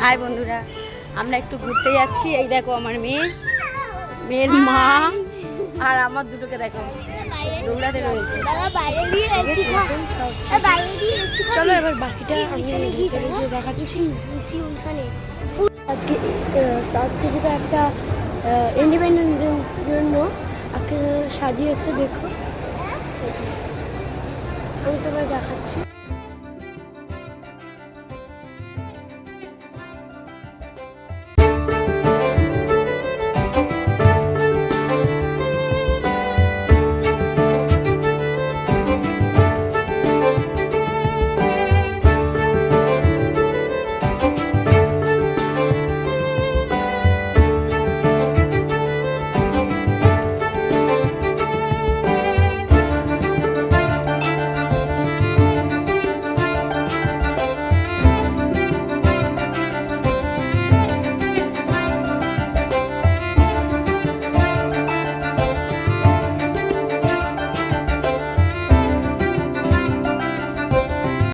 High বন্ধুরা, আমরা একটু ঘুরতে যাচ্ছি। এই দেখো আমার মেয়ে, মেয়ের মা, আর আমার দুটোকে দেখো। দৌড়াতে রয়েছে। চলো এবার বাকিটা আমি দেখাচ্ছি। আজকে সাউথ সিটিতে একটা ইন্ডিপেন্ডেন্স জন্য একটা সাজিয়েছে, দেখো। আমি তোমায় দেখাচ্ছি।